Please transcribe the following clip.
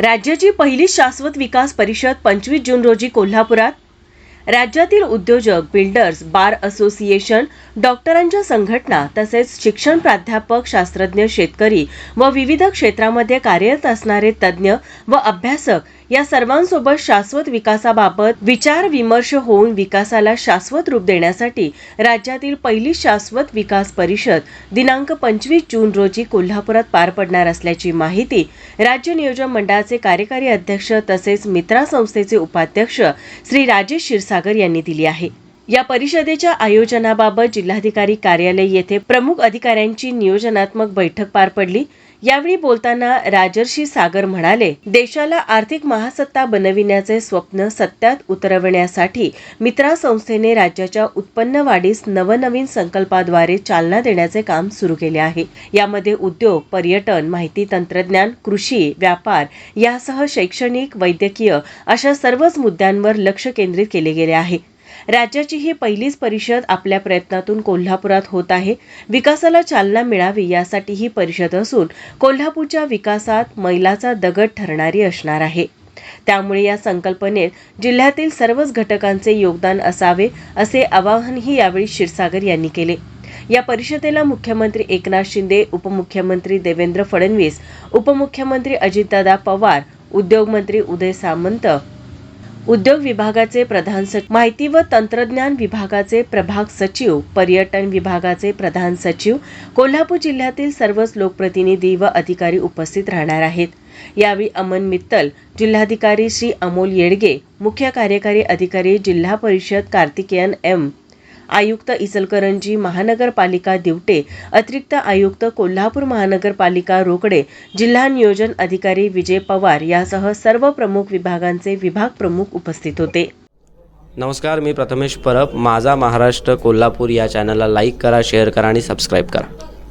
राज्याची पहिली शाश्वत विकास परिषद पंचवीस जून रोजी कोल्हापुरात. राज्यातील उद्योजक बिल्डर्स बार असोसिएशन डॉक्टरांच्या संघटना तसेच शिक्षण प्राध्यापक शास्त्रज्ञ शेतकरी व विविध क्षेत्रामध्ये कार्यरत असणारे तज्ज्ञ व अभ्यासक या सर्वांसोबत शाश्वत विकासाबाबत विचार विमर्श होऊन विकासाला शाश्वत रूप देण्यासाठी राज्यातील पहिली शाश्वत विकास परिषद दिनांक पंचवीस जून रोजी कोल्हापुरात पार पडणार असल्याची माहिती राज्य नियोजन मंडळाचे कार्यकारी अध्यक्ष तसेच मित्रा संस्थेचे उपाध्यक्ष श्री राजेश क्षीरसागर यांनी दिली आहे. या परिषदेच्या आयोजनाबाबत जिल्हाधिकारी कार्यालय येथे प्रमुख अधिकाऱ्यांची नियोजनात्मक बैठक पार पडली. यावेळी बोलताना राजर्षी सागर म्हणाले देशाला आर्थिक महासत्ता बनविण्याचे स्वप्न सत्यात उतरवण्यासाठी मित्रा संस्थेने राज्याच्या उत्पन्न वाढीस नवनवीन संकल्पाद्वारे चालना देण्याचे काम सुरू केले आहे. यामध्ये उद्योग पर्यटन माहिती तंत्रज्ञान कृषी व्यापार यासह शैक्षणिक वैद्यकीय अशा सर्वच मुद्द्यांवर लक्ष केंद्रित केले गेले आहे. राज्याची ही पहिलीच परिषद आपल्या प्रयत्नातून कोल्हापुरात होत आहे. विकासाला चालना मिळावी यासाठी ही परिषद असून कोल्हापूरच्या विकासात मैलाचा दगड ठरणारी असणार आहे. त्यामुळे या संकल्पनेत जिल्ह्यातील सर्वच घटकांचे योगदान असावे असे आवाहनही यावेळी क्षीरसागर यांनी केले. या परिषदेला मुख्यमंत्री एकनाथ शिंदे उपमुख्यमंत्री देवेंद्र फडणवीस उपमुख्यमंत्री अजितदादा पवार उद्योगमंत्री उदय सामंत उद्योग विभागाचे प्रधान सचिव माहिती व तंत्रज्ञान विभागाचे प्रभाग सचिव पर्यटन विभागाचे प्रधान सचिव कोल्हापूर जिल्ह्यातील सर्वच लोकप्रतिनिधी व अधिकारी उपस्थित राहणार आहेत. यावेळी अमन मित्तल जिल्हाधिकारी श्री अमोल येडगे मुख्य कार्यकारी अधिकारी जिल्हा परिषद कार्तिकेयन एम. आयुक्त इचलकरंजी महानगरपालिका दिवटे अतिरिक्त आयुक्त कोल्हापूर महानगरपालिका रोकडे जिल्हा नियोजन अधिकारी विजय पवार यासह सर्व प्रमुख विभागांचे विभाग प्रमुख उपस्थित होते. नमस्कार मी प्रथमेश परब. माझा महाराष्ट्र कोल्हापूर या चॅनलला लाईक करा शेअर करा आणि सबस्क्राईब करा.